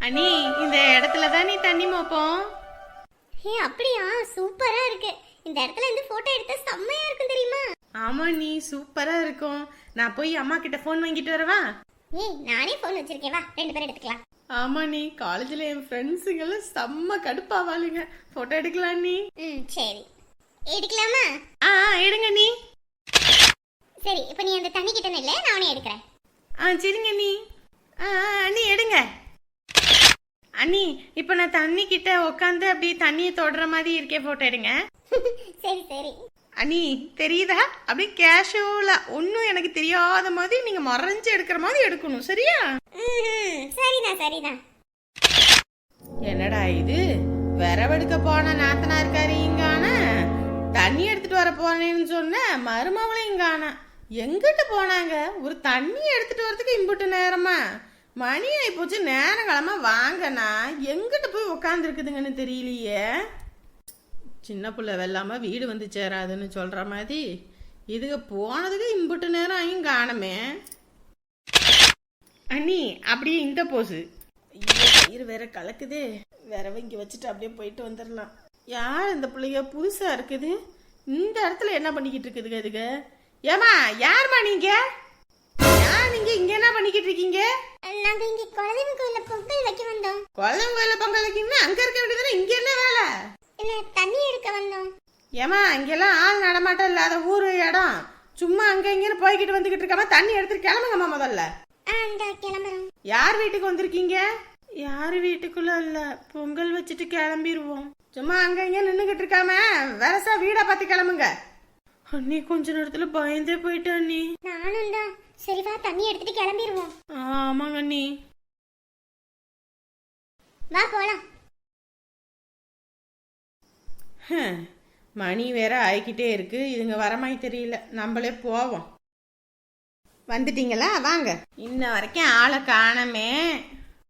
அண்ணி இந்த இடத்துல தான் நீ தண்ணி மோப்போம். ஹே அப்படியா? சூப்பரா இருக்கு. இந்த இடத்துல இருந்து போட்டோ எடுத்தா செம்மையா இருக்கும் தெரியுமா? ஆமா நீ சூப்பரா இருக்கும். நான் போய் அம்மா கிட்ட ஃபோன் வாங்கிட்டு வரவா? ஏய் நானே போன் வச்சிருக்கேன். வா ரெண்டு பேரும் எடுத்துக்கலாம். ஆமா நீ காலேஜ்ல என் ஃப்ரெண்ட்ஸுங்கெல்லாம் செம்ம கடுப்பாவாளுங்க போட்டோ எடுக்கலாம் நீ ம் சரி. எடுக்கலாமா? ஆ ஆ, எடுங்க நீ சரி இப்போ நீ அந்த தண்ணி கிட்ட நில்ல நான் உன்னை எடுக்கிறேன். ஆ சரிங்க நீ ஆ அண்ணி எடுங்க. அண்ணி இப்போ நான் தண்ணி கிட்ட உட்காந்து அப்படியே தண்ணியை தொடுற மாதிரி இருக்கே போட்டோ எடுங்க. சரி சரி. அண்ணி தெரியுதா? அப்படியே கேஷுவலா ஒன்றும் எனக்கு தெரியாத மாதிரி நீங்க மறைஞ்சு எடுக்கிற மாதிரி எடுக்கணும் சரியா? சரிதான் சரிதான் என்னடா இது? விரவெடுக்க போன நாத்தனா இருக்காரு இங்கான தண்ணி எடுத்துட்டு வர போனேன்னு சொன்ன மருமவளும் இங்கான எங்கிட்டு போனாங்க? ஒரு தண்ணி எடுத்துட்டு வரதுக்கு இம்புட்டு நேரமா? மணி ஆகிப்போச்சு நேரம் கிழமை வாங்கண்ணா. எங்கிட்டு போய் உக்காந்துருக்குதுங்கன்னு தெரியலையே. சின்ன பிள்ளை வெல்லாம வீடு வந்து சேராதுன்னு சொல்கிற மாதிரி. இதுக போனதுக்கு இம்புட்டு நேரம் ஆகியும் காணமே. அண்ணி அப்படியே இந்த போசு. ஐயோ வயிறு வேற கலக்குது. வேற இங்க வச்சுட்டு அப்படியே போயிட்டு வந்துடலாம் யார் இந்த பிள்ளைங்க புதுசாக இருக்குது. இந்த இடத்துல என்ன பண்ணிக்கிட்டு இருக்குதுங்க இதுங்க ஏமா யார்மா நீங்கள் நீங்க இங்க என்ன பண்ணிக்கிட்டு இருக்கீங்க? நாங்க இங்க குலதெய்வ கோயில்ல பொங்கல் வைக்க வந்தோம். குழந்தை கோயில பொங்கல் வைக்கணும்னா அங்க இருக்க வேண்டியதுல இங்க என்ன வேலை? இல்ல தண்ணி எடுக்க வந்தோம். ஏமா இங்கெல்லாம் ஆள் நடமாட்டம் இல்லாத ஊரு இடம். சும்மா அங்க இங்கன்னு போய்கிட்டு வந்துகிட்டு இருக்காம தண்ணி எடுத்துட்டு கிளம்புங்கம்மா முதல்ல. கிளம்புறோம். யார் வீட்டுக்கு வந்திருக்கீங்க? யார் வீட்டுக்குள்ள இல்ல. பொங்கல் வச்சுட்டு கிளம்பிடுவோம் சும்மா அங்க இங்க நின்னுகிட்டு இருக்காம வரசா வீடா பார்த்து கிளம்புங்க. அண்ணி கொஞ்ச நேரத்துல பயந்தே போயிட்டேன் அண்ணி. நானும் தான் சரி வா தண்ணி எடுத்துட்டு கிளம்பிடுவோம் ஆமாங்க அண்ணி. வா போலாம். மணி வேற ஆயிக்கிட்டே இருக்கு. இதுங்க வரமாய் தெரியல. நம்மளே போவோம். வந்துட்டீங்களா? வாங்க. இன்ன வரைக்கும் ஆளை காணமே.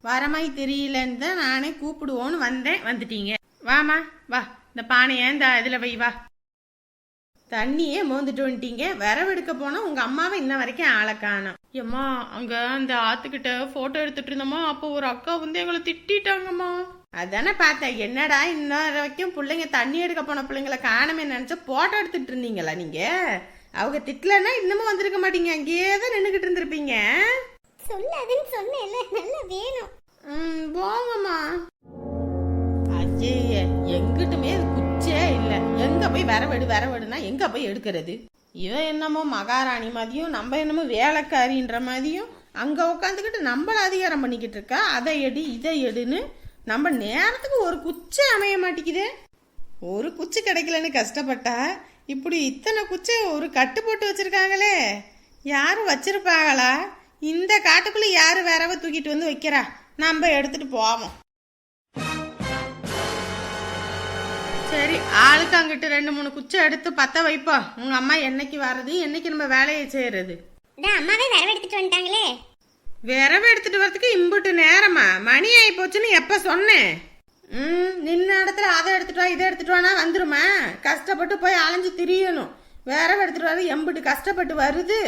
வரமாய் தெரியலன்னு தான் நானே கூப்பிடுவோன்னு வந்தேன். வந்துட்டீங்க. வாமா வா. இந்த பானையை இந்த இதில் வை வா. தண்ணியே மோந்துட்டு வந்துட்டீங்க. வரவெடுக்க போனா உங்க அம்மாவை இன்ன வரைக்கும் ஆளை காணோம். ஏம்மா அங்க அந்த ஆத்துக்கிட்ட போட்டோ எடுத்துட்டு இருந்தோமா? அப்போ ஒரு அக்கா வந்து எங்களை திட்டிட்டாங்கம்மா. அதானே பார்த்தேன். என்னடா இன்ன வரைக்கும் பிள்ளைங்க தண்ணி எடுக்க போன பிள்ளைங்கள காணமே நினைச்சா போட்டோ எடுத்துட்டு இருந்தீங்களா நீங்க? அவங்க திட்டலன்னா இன்னமும் வந்திருக்க மாட்டீங்க. அங்கேயே தான் நின்றுகிட்டு இருந்திருப்பீங்க. சொல்லாதுன்னு சொன்னேன்ல. நல்லா வேணும். ம் போங்கம்மா. அஜய் எங்கிட்டுமே போய் வரவெடு வரவெடுனா எங்க போய் எடுக்கிறது? இவன் என்னமோ மகாராணி மாதிரியும் நம்ம என்னமோ வேலைக்காரின்ற மாதிரியும் அங்க உட்காந்துக்கிட்டு நம்மள அதிகாரம் பண்ணிக்கிட்டு இருக்கா? அதை எடு இதை எடுன்னு நம்ம நேரத்துக்கு ஒரு குச்சி அமைய மாட்டேங்குதே. ஒரு குச்சி கிடைக்கலன்னு கஷ்டப்பட்டா இப்படி இத்தனை குச்சை ஒரு கட்டு போட்டு வச்சிருக்காங்களே. யாரும் வச்சிருப்பாங்களா? இந்த காட்டுக்குள்ள யாரு வேறவ தூக்கிட்டு வந்து வைக்கிறா? நம்ம எடுத்துட்டு போவோம். சரி ஆளுக்கு அங்கிட்டு ரெண்டு மூணு குச்சை எடுத்து பத்த வைப்போம் உங்க அம்மா என்னைக்கு வர்றது என்னைக்கு நம்ம வேலையை செய்யறது? அம்மாவே வரவு எடுத்துட்டு வந்துட்டாங்களே. விரவு எடுத்துட்டு வரதுக்கு இம்புட்டு நேரமா? மணி ஆகி போச்சுன்னு எப்ப சொன்னேன்? ம் நின்ன இடத்துல அதை எடுத்துட்டு வா இதை எடுத்துட்டு வானா வந்துருமா? கஷ்டப்பட்டு போய் அலைஞ்சு திரியணும். விரவு எடுத்துட்டு வர எம்புட்டு கஷ்டப்பட்டு வருது.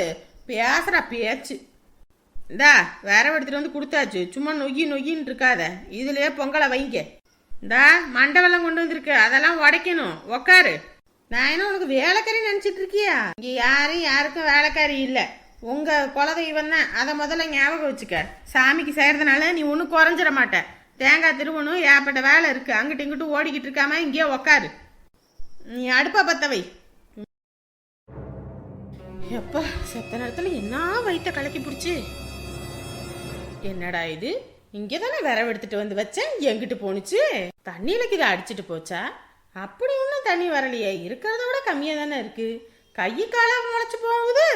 பேசுறா பேச்சு. இந்தா விரவு எடுத்துட்டு வந்து கொடுத்தாச்சு. சும்மா நொய்யி நொய்யின்னு இருக்காத. இதுலயே பொங்கலை வைங்க. இந்தா மண்டவெல்லாம் கொண்டு வந்திருக்கு. அதெல்லாம் உடைக்கணும். உக்காரு. நான் என்ன உனக்கு வேலைக்காரி நினைச்சிட்டு இருக்கியா? இங்க யாரும் யாருக்கும் வேலைக்காரி இல்ல. உங்க குலதெய்வம் தான் அதை முதல்ல ஞாபகம் வச்சுக்க. சாமிக்கு செய்யறதுனால நீ ஒன்றும் குறைஞ்சிட மாட்ட. தேங்காய் திருவணும் ஏற்பட்ட வேலை இருக்கு. அங்கிட்டு இங்கிட்டு ஓடிக்கிட்டு இருக்காம இங்கேயே உக்காரு. நீ அடுப்பா பத்தவை எப்பா செத்த நேரத்தில் என்ன வயிற்ற கலக்கி பிடிச்சி? என்னடா இது? இங்கே தானே விரவெடுத்துட்டு வந்து வச்சேன். எங்கிட்டு போணுச்சு? தண்ணியில இதை அடிச்சிட்டு போச்சா? அப்படி ஒன்றும் தண்ணி வரலையே. இருக்கிறத விட கம்மியாக தானே இருக்கு. கை காலாக முளைச்சி போகுது.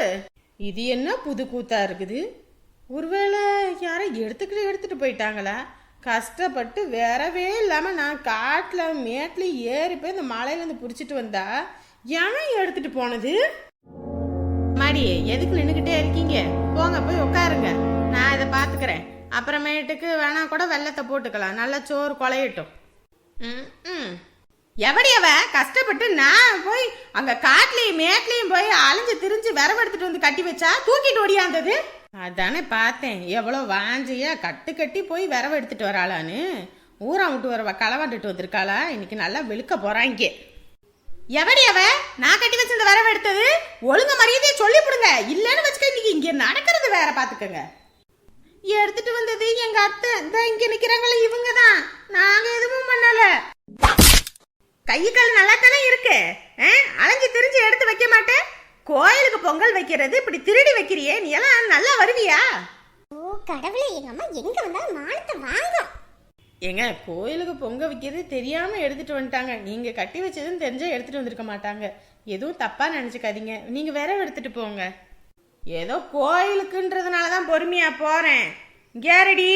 இது என்ன புது கூத்தா இருக்குது? ஒருவேளை யாரை எடுத்துக்கிட்டு எடுத்துட்டு போயிட்டாங்களா? கஷ்டப்பட்டு வரவே இல்லாமல் நான் காட்டில் மேட்டில் ஏறி போய் இந்த மலையிலேருந்து பிடிச்சிட்டு வந்தா ஏன் எடுத்துட்டு போனது? மாடி எதுக்கு நின்றுக்கிட்டே இருக்கீங்க? போங்க போய் உட்காருங்க. நான் இதை பார்த்துக்கிறேன். அப்புறமேட்டுக்கு வேணா கூட வெள்ளத்தை போட்டுக்கலாம். நல்லா சோறு குழையட்டும். எவடி அவ? கஷ்டப்பட்டு நான் போய் அங்க காட்டுலயும் மேட்லயும் போய் அலைஞ்சு திரிஞ்சு விரவெடுத்துட்டு வந்து கட்டி வச்சா தூக்கிட்டு ஓடியாந்தது. அதானே பார்த்தேன். எவ்வளோ வாஞ்சியா கட்டு கட்டி போய் விரவ எடுத்துட்டு வராளான்னு. ஊரா விட்டு வரவ களவாண்டுட்டு வந்திருக்காளா? இன்னைக்கு நல்லா வெளுக்க போறாங்க. எவடி அவ? நான் கட்டி வச்சிருந்த வரவு எடுத்தது? ஒழுங்க மரியாதையை சொல்லி விடுங்க இல்லைன்னு வச்சுக்க இன்னைக்கு இங்க நடக்கிறது வேற பாத்துக்கங்க எடுத்துட்டு வந்தது எங்க அத்தை. இந்த இங்க நிக்கிறாங்களே இவங்க தான் நாங்க எதுவும் பண்ணல. கை கால் நல்லா தானே இருக்கு? ஆ? அலைஞ்சு திரிஞ்சு எடுத்து வைக்க மாட்டேன். கோயிலுக்கு பொங்கல் வைக்கிறது இப்படி திருடி வைக்கிறியே. நீ எல்லாம் நல்லா வருவியா? ஓ கடவுளே எங்க அம்மா எங்க வந்தாலும் மானத்தை வாங்கும் ஏங்க கோயிலுக்கு பொங்க வைக்கிறது தெரியாம எடுத்துட்டு வந்துட்டாங்க. நீங்க கட்டி வச்சதுன்னு தெரிஞ்சா எடுத்துட்டு வந்திருக்க மாட்டாங்க. எதுவும் தப்பா நினைச்சுக்காதீங்க. நீங்க வேற எடுத்துட்டு போங்க. ஏதோ கோயிலுக்குன்றதுனால தான் பொறுமையா போறேன். கேரடி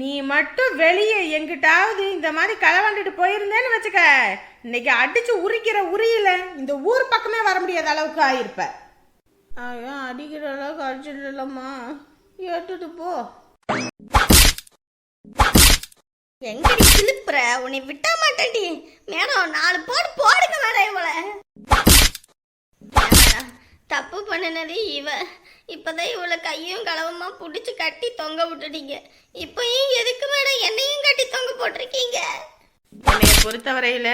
நீ மட்டும் வெளியே எங்கிட்டாவது இந்த மாதிரி களவாண்டுட்டு போயிருந்தேன்னு வச்சுக்க. இன்னைக்கு அடிச்சு உரிக்கிற உரியில இந்த ஊர் பக்கமே வர முடியாத அளவுக்கு ஆயிருப்ப. ஐயோ அடிக்கிற அளவுக்கு அடிச்சிடலம்மா ஏட்டுட்டு போ. எங்கடி சிலுப்புற? உன்னை விட்ட மாட்டேன்டி. மேடம் நாலு போடு போடுங்க மேடம் இவளை. தப்பு பண்ணினது இவ. இப்பதான் இவளை கையும் களவுமா புடிச்சு கட்டி தொங்க விட்டுட்டீங்க. இப்பயும் எதுக்கு மேடம் என்னையும் கட்டி தொங்க போட்டிருக்கீங்க? என்னைய பொறுத்தவரையில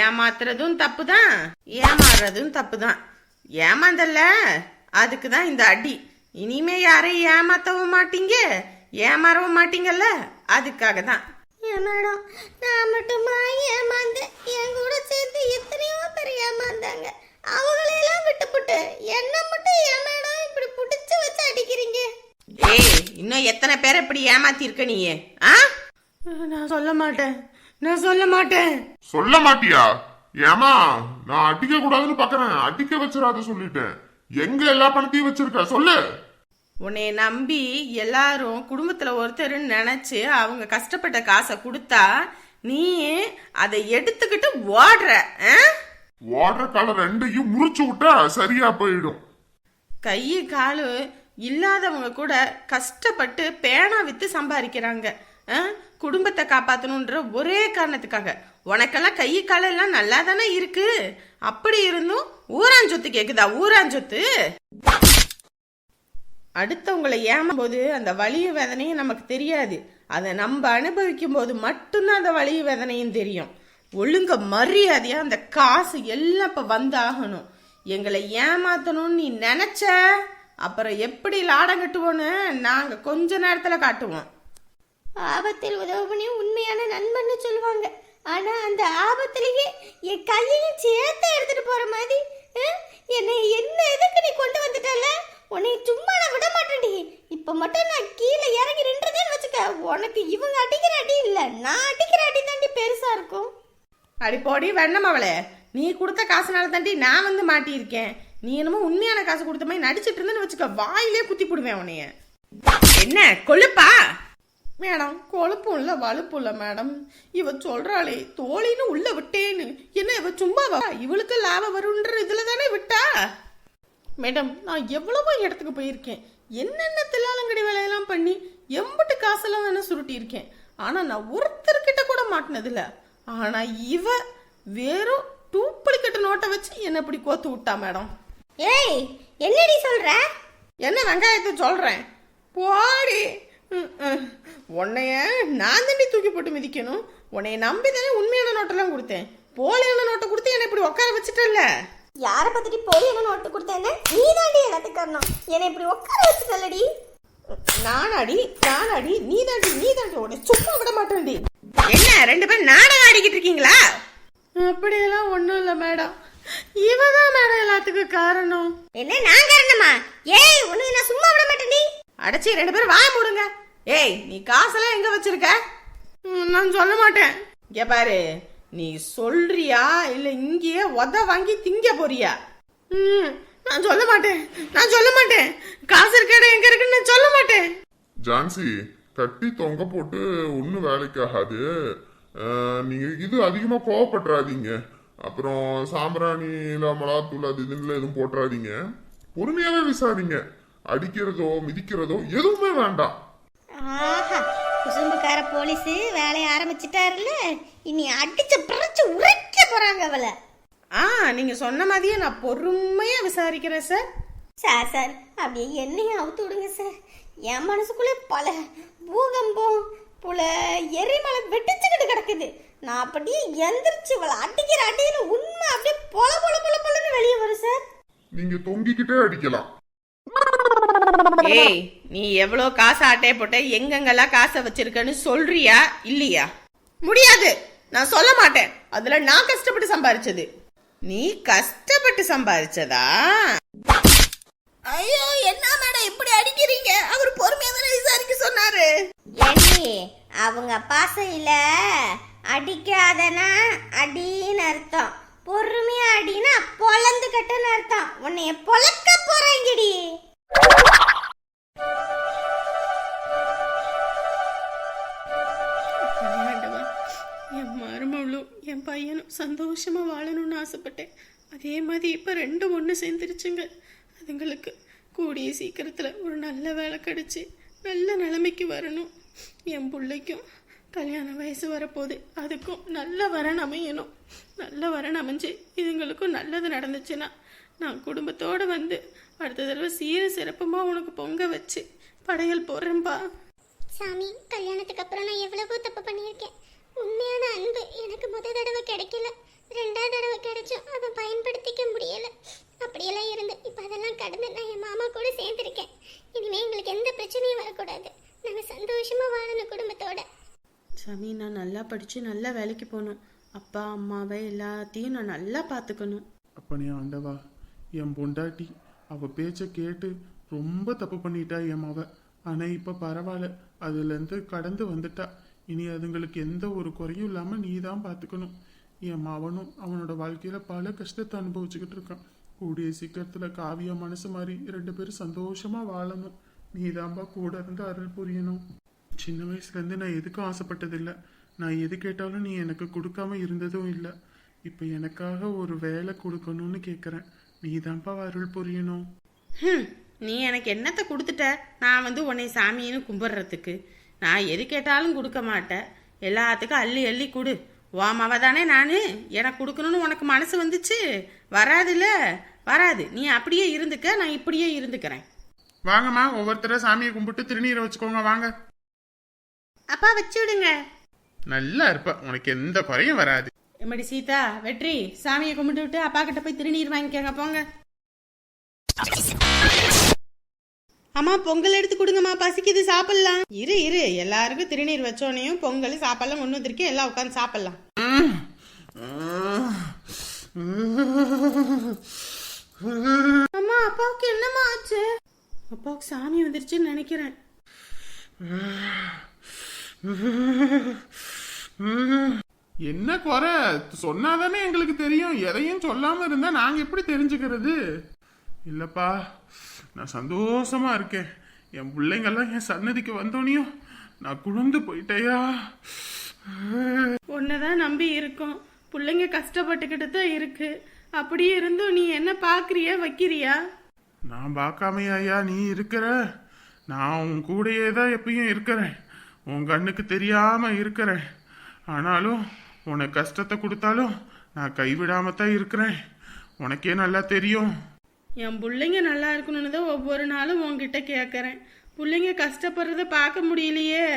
ஏமாத்துறதும் தப்பு தான் ஏமாறுறதும் தப்பு தான் ஏமாந்தல்ல. அதுக்கு தான் இந்த அடி. இனிமே யாரையும் ஏமாத்தவும் மாட்டீங்க. ஏமாறவும் மாட்டீங்கல்ல. அதுக்காக தான் மேடம் நான் மட்டுமா ஏமாந்தேன்? என் கூட சேர்ந்து எத்தனையோ பேர் ஏமாந்தாங்க. அவங்களையெல்லாம் விட்டுப்புட்டு என்ன மட்டும் ஏன் மேடம் இப்படி புடிச்சு வச்சு அடிக்கிறீங்க? ஏய் இன்னும் எத்தனை பேரை இப்படி ஏமாத்தி இருக்க நீ ஆ? நான் சொல்ல மாட்டேன். நான் சொல்ல மாட்டேன். சொல்ல மாட்டியா? ஏமா நான் அடிக்க கூடாதுன்னு பாக்குறேன். அடிக்க வச்சிடாத சொல்லிட்டேன். எங்க எல்லா பணத்தையும் வச்சிருக்க? சொல்லு. உன்னை நம்பி எல்லாரும் குடும்பத்துல ஒருத்தர்னு நினைச்சு அவங்க கஷ்டப்பட்ட காசை கொடுத்தா நீ அதை எடுத்துக்கிட்டு ஓடுற ஆ? ஓடுற காலம் ரெண்டையும் முறிச்சு விட்டா சரியா போயிடும். கை காலு இல்லாதவங்க கூட கஷ்டப்பட்டு பேனா வித்து சம்பாதிக்கிறாங்க. குடும்பத்தை காப்பாத்தணுன்ற ஒரே காரணத்துக்காக. உனக்கெல்லாம் கை காலெல்லாம் நல்லா தானே இருக்கு? அப்படி இருந்தும் ஊராஞ்சொத்து கேக்குதா? ஊராஞ்சொத்து? அடுத்தவங்களை ஏமாம்போது அந்த வலியும் வேதனையும் நமக்கு தெரியாது. அதை நம்ம அனுபவிக்கும் போது மட்டும்தான் அந்த வலியும் வேதனையும் தெரியும். ஒழுங்க மரியாதையா அந்த காசு எல்லாம் இப்ப வந்தாகணும். எங்களை ஏமாத்தணும்னு நீ நினைச்ச அப்புறம் எப்படி லாடம் கட்டுவோன்னு நாங்க கொஞ்ச நேரத்துல காட்டுவோம். ஆபத்தில் உதவுபனி உண்மையான நண்பன்னு சொல்லுவாங்க. ஆனா அந்த ஆபத்திலேயே என் கையையும் சேர்த்து எடுத்துட்டு போற மாதிரி என்னை என்ன எதுக்கு நீ கொண்டு வந்துட்டல உன்னை சும்மா நான் விட மாட்டேன்டி. இப்ப மட்டும் நான் கீழே இறங்கி நின்றதேன்னு வச்சுக்க உனக்கு இவங்க அடிக்கிற அடி இல்ல நான் அடிக்கிற அடி தாண்டி பெருசா இருக்கும் அடி போடி வெண்ணம் அவளே. நீ கொடுத்த காசுனால தாண்டி நான் வந்து மாட்டியிருக்கேன். நீ என்னமோ உண்மையான காசு கொடுத்த மாதிரி நடிச்சிட்டு இருந்தேன்னு வச்சுக்க வாயிலே குத்தி போடுவேன் உன்னைய. என்ன கொழுப்பா? மேடம் கொழுப்பும் இல்ல வலுப்பும் இல்ல மேடம். இவ சொல்றாளே தோழின்னு உள்ள விட்டேன்னு. என்ன இவ சும்மாவா? இவளுக்கு லாபம் வரும்ன்ற இதுல தானே விட்டா? மேடம் நான் எவ்வளவோ இடத்துக்கு போயிருக்கேன். என்னென்ன தில்லாலங்கடி வேலையெல்லாம் பண்ணி எம்பிட்டு காசெல்லாம் வேணா சுருட்டியிருக்கேன். ஆனால் ஆனா நான் ஒருத்தர்கிட்ட கூட மாட்டினதில்லை. ஆனா இவ வெறும் டூப்ளிகேட் நோட்டை வச்சு என்ன இப்படி கோத்து விட்டா மேடம். ஏய் என்னடி சொல்ற? என்ன வெங்காயத்தை சொல்றேன்? போடி. உன்னைய நான் தாண்டி தூக்கி போட்டு மிதிக்கணும். உன்னைய நம்பி தானே உண்மையான நோட்டெல்லாம் கொடுத்தேன். போலியான நோட்டை கொடுத்து என்னை இப்படி உட்கார வச்சுட்டல்ல? யாரை பத்திட்டு என்ன நோட்டு கொடுத்தேன்னு நீ தாண்டி எல்லாத்துக்கு என்னை இப்படி உட்கார வச்சுட்டல்லடி. நானாடி நானாடி நீ தாண்டி நீ தாண்டி உன்னை சும்மா விட மாட்டேன்டி. என்ன ரெண்டு பேரும் நாடகம் ஆடிக்கிட்டு இருக்கீங்களா? அப்படியெல்லாம் ஒன்றும் இல்லை மேடம். இவதான் மேடம் எல்லாத்துக்கும் காரணம். என்ன நான் காரணமா? ஏய் உன்னை நான் சும்மா விட மாட்டேன்டி அடைச்சி ரெண்டு பேரும் வாய மூடுங்க. ஏய் நீ காசெல்லாம் எங்க வச்சிருக்க? நான் சொல்ல மாட்டேன். இங்க பாரு நீ சொல்றியா இல்ல இங்கேயே உத வாங்கி திங்க போறியா? ம், நான் சொல்ல மாட்டேன். நான் சொல்ல மாட்டேன். காசு இருக்க இடம் எங்க இருக்குன்னு நான் சொல்ல மாட்டேன். ஜான்சி கட்டி தொங்க போட்டு ஒன்றும் வேலைக்கு ஆகாது அஹ், நீங்க இது அதிகமா கோவப்பட்டுறாதீங்க. அப்புறம் சாம்பிராணி இல்ல மிளகாத்தூள் அது இதுன்னு எதுவும் போட்டுறாதீங்க. பொறுமையாவே விசாரிங்க. அடிக்கிறதோ மிதிக்கிறதோ எதுவுமே வேண்டாம். ஆஹா குசும்புக்கார போலீஸ் வேலைய ஆரம்பிச்சிட்டாருல்ல. இனி அடிச்ச பிறச்சு உரைக்க போறாங்க அவளை. ஆ நீங்க சொன்ன மாதிரியே நான் பொறுமையா விசாரிக்கிறேன் சார். சார் சார் அப்படியே என்னையும் அவுத்து விடுங்க சார். என் மனசுக்குள்ளே பல பூகம்பம் புல எரிமலை வெட்டிச்சுக்கிட்டு கிடக்குது. நான் அப்படியே எந்திரிச்சு இவளை அடிக்கிற அடின்னு உண்மை அப்படியே பொல பொல பொல பொலன்னு வெளியே வரும் சார். நீங்க தொங்கிக்கிட்டே அடிக்கலாம். ஏய் நீ எவ்வளோ காசு ஆட்டைய போட்ட எங்கெங்கெல்லாம் காசை வச்சிருக்கன்னு சொல்றியா இல்லையா? முடியாது. நான் சொல்ல மாட்டேன். அதுல நான் கஷ்டப்பட்டு சம்பாரிச்சது. நீ கஷ்டப்பட்டு சம்பாரிச்சதா? ஐயோ என்ன மேடம் இப்படி அடிக்கிறீங்க? அவர் பொறுமையா தானே விசாரிக்க சொன்னாரு? ஏண்டி அவங்க பாசையில அடிக்காதனா அடின்னு அர்த்தம். பொறுமையா அடினா பொலந்து கட்டுன்னு அர்த்தம். உன்னைய பொழக்க போறேங்கடி. ஆண்டவா, என் மருமவளும் என் பையனும் சந்தோஷமா வாழணும்னு ஆசைப்பட்டேன். அதே மாதிரி இப்ப ரெண்டும் ஒன்று சேர்ந்துருச்சுங்க. அதுங்களுக்கு கூடிய சீக்கிரத்தில் ஒரு நல்ல வேலை கிடச்சி நல்ல நிலைமைக்கு வரணும். என் பிள்ளைக்கும் கல்யாண வயசு வரப்போகுது. அதுக்கும் நல்ல வரன் அமையணும். நல்ல வரன் அமைஞ்சு இதுங்களுக்கும் நல்லது நடந்துச்சுன்னா நான் குடும்பத்தோடு வந்து அடுத்த தடவை சீர சிறப்புமாக உனக்கு பொங்க வச்சு படையல் போடுறேன்பா. சாமி கல்யாணத்துக்கு அப்புறம் நான் எவ்வளவோ தப்பு பண்ணியிருக்கேன். உண்மையான அன்பு எனக்கு முத தடவை கிடைக்கல. ரெண்டாவது தடவை கிடைச்சும் அதை பயன்படுத்திக்க முடியலை அப்படியெல்லாம் இருந்து இப்போ அதெல்லாம் கடந்து நான் என் மாமா கூட சேர்ந்துருக்கேன். இனிமே எங்களுக்கு எந்த பிரச்சனையும் வரக்கூடாது. நாங்கள் சந்தோஷமா வாழணும் குடும்பத்தோட. சாமி நான் நல்லா படித்து நல்ல வேலைக்கு போகணும். அப்பா அம்மாவை எல்லாத்தையும் நான் நல்லா பார்த்துக்கணும். அப்பனே ஆண்டவா என் பொண்டாட்டி அவ பேச்ச கேட்டு ரொம்ப தப்பு பண்ணிட்டா என் மவ. ஆனா இப்ப பரவாயில்ல அதுல இருந்து கடந்து வந்துட்டா. இனி அதுங்களுக்கு எந்த ஒரு குறையும் இல்லாம நீ தான் பாத்துக்கணும் என் மவனும் அவனோட வாழ்க்கையில பல கஷ்டத்தை அனுபவிச்சுக்கிட்டு இருக்கான். கூடிய சீக்கிரத்துல காவியா மனசு மாதிரி ரெண்டு பேரும் சந்தோஷமா வாழணும். நீ தான்பா கூட இருந்து அருள் புரியணும். சின்ன வயசுலேருந்து நான் எதுக்கும் ஆசைப்பட்டதில்லை. நான் எது கேட்டாலும் நீ எனக்கு கொடுக்காம இருந்ததும் இல்லை. இப்போ எனக்காக ஒரு வேலை கொடுக்கணும்னு கேட்குறேன் நீ தான்ப்பா அருள் புரியணும். நீ எனக்கு என்னத்தை கொடுத்துட்ட? நான் வந்து உன்னை சாமின்னு கும்பிட்றதுக்கு. நான் எது கேட்டாலும் கொடுக்க மாட்டேன். எல்லாத்துக்கும் அள்ளி அள்ளி கொடு. ஓமாவ தானே நான்? எனக்கு கொடுக்கணும்னு உனக்கு மனசு வந்துச்சு? வராதுல்ல வராது. நீ அப்படியே இருந்துக்க நான் இப்படியே இருந்துக்கிறேன். வாங்கம்மா ஒவ்வொருத்தர சாமியை கும்பிட்டு திருநீரை வச்சுக்கோங்க வாங்க. அப்பா வச்சு விடுங்க. நல்லா இருப்ப. உனக்கு எந்த குறையும் வராது. எம்மடி சீதா வெற்றி சாமியை கும்பிட்டு விட்டு அப்பா கிட்ட போய் திருநீர் வாங்கிக்கோங்க போங்க. அம்மா பொங்கல் எடுத்து கொடுங்கம்மா பசிக்குது சாப்பிடலாம். இரு இரு. எல்லாருக்கும் திருநீர் வச்சோனையும் பொங்கல் சாப்பிடலாம் ஒன்று வந்திருக்கேன். எல்லாம் உட்காந்து சாப்பிடலாம். அம்மா அப்பாவுக்கு என்னம்மா ஆச்சு? அப்பாவுக்கு சாமி வந்துருச்சுன்னு நினைக்கிறேன். என்ன குறை? சொன்னாதானே எங்களுக்கு தெரியும். எதையும் சொல்லாம இருந்தா நாங்க எப்படி தெரிஞ்சுக்கிறது? இல்லப்பா. நான் சந்தோஷமா இருக்கேன். என் பிள்ளைங்கெல்லாம் என் சன்னதிக்கு வந்தோனையும் நான் குழந்து போயிட்டேயா? உன்னைதான் நம்பி இருக்கோம். பிள்ளைங்க கஷ்டப்பட்டுக்கிட்டு தான் இருக்கு. அப்படியே இருந்தும் நீ என்ன பாக்குறியா வைக்கிறியா? நான் பார்க்காமையாயா நீ இருக்கிற? நான் உன் கூடயே தான் எப்பயும் இருக்கிறேன். உன் கண்ணுக்கு தெரியாம இருக்கிறேன். ஆனாலும் உனக்கு கஷ்டத்தை கொடுத்தாலும் நான் கைவிடாம தான் இருக்கிறேன். உனக்கே நல்லா தெரியும். என் பிள்ளைங்க நல்லா இருக்கணும்னு தான் ஒவ்வொரு நாளும் உன்கிட்ட கேட்கறேன் பிள்ளைங்க கஷ்டப்படுறத பார்க்க முடியலையே.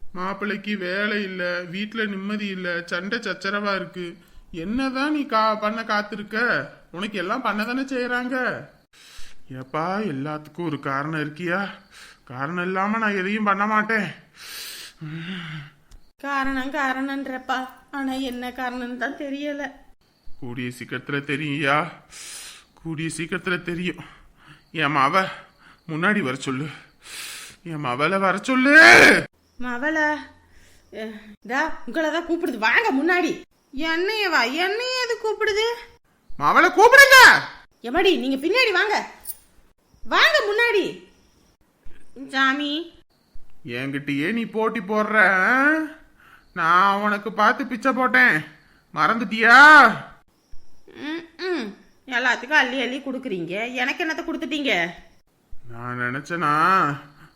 மாப்பிள்ளைக்கு வேலை இல்லை வீட்டில் நிம்மதி இல்லை சண்டை சச்சரவா இருக்கு. என்னதான் நீ கா பண்ண காத்திருக்க? உனக்கு எல்லாம் பண்ண தானே செய்யறாங்க ஏப்பா எல்லாத்துக்கும் ஒரு காரணம் இருக்கியா? காரணம் இல்லாம நான் எதையும் பண்ண மாட்டேன். காரணம் காரணன்றப்பா ஆனா என்ன காரணம்னு தான் தெரியல. கூடிய சீக்கிரத்துல தெரியும்யா? கூடிய சீக்கிரத்துல தெரியும். என் மவ முன்னாடி வர சொல்லு. என் மவளை வர சொல்லு. மவள இதா உங்களை தான் கூப்பிடுது. வாங்க முன்னாடி. என்னைய வா என்னைய எது கூப்பிடுது? மவளை கூப்பிடுங்க! எமடி நீங்க பின்னாடி வாங்க. வாங்க முன்னாடி. சாமி. என்கிட்டயே நீ போட்டி போடுற? நான் உனக்கு பார்த்து பிச்சை போட்டேன். மறந்துட்டியா? ம். எல்லாத்துக்கும் அள்ளி அள்ளி கொடுக்குறீங்க. எனக்கு என்னத்த கொடுத்துட்டீங்க? நான் நினைச்சனா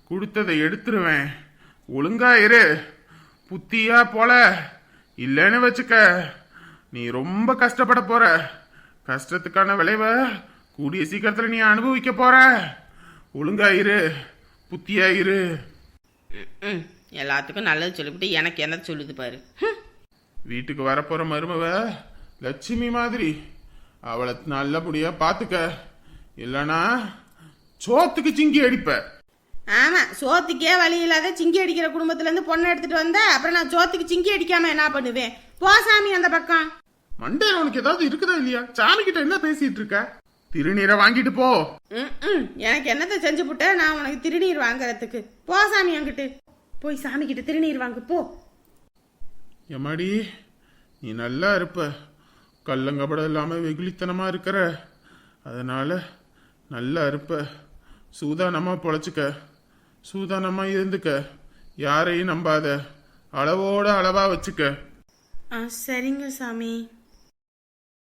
கொடுத்ததை எடுத்துருவேன். ஒழுங்கா இரு. புத்தியா போல. இல்லைன்னு வச்சுக்க. நீ ரொம்ப கஷ்டப்பட போற. கஷ்டத்துக்கான விளைவை கூடிய சீக்கிரத்துல நீ அனுபவிக்க போற. ஒழுங்காயிரு புத்தியாயிரு ம் எல்லாத்துக்கும் நல்லது சொல்லிவிட்டு எனக்கு என்ன சொல்லுது பாரு. வீட்டுக்கு வரப்போற மருமவ லட்சுமி மாதிரி. அவளை நல்லபடியா பாத்துக்க. இல்லனா சோத்துக்கு சிங்கி அடிப்ப. ஆமா சோத்துக்கே வழி இல்லாத சிங்கி அடிக்கிற குடும்பத்துல இருந்து பொண்ணை எடுத்துட்டு வந்தா அப்புறம் நான் சோத்துக்கு சிங்கி அடிக்காம என்ன பண்ணுவேன்? போ சாமி அந்த பக்கம். மண்டையில உனக்கு ஏதாவது இருக்குதா இல்லையா? சாமி கிட்ட என்ன பேசிட்டு இருக்க? திருநீரை வாங்கிட்டு போ. எனக்கு என்னத்தை செஞ்சு புட்ட? நான் உனக்கு திருநீர் வாங்குறதுக்கு. போ சாமி அங்கிட்டு. போய் சாமி கிட்ட திருநீர் வாங்கு போ. எம்மாடி நீ நல்லா இருப்ப. கள்ளங்கபடம் இல்லாமல் வெகுளித்தனமாக இருக்கிற. அதனால் நல்லா இருப்ப சூதானமாக பொழைச்சிக்க. சூதானமாக இருந்துக்க. யாரையும் நம்பாத. அளவோட அளவாக வச்சுக்க. ஆ சரிங்க சாமி.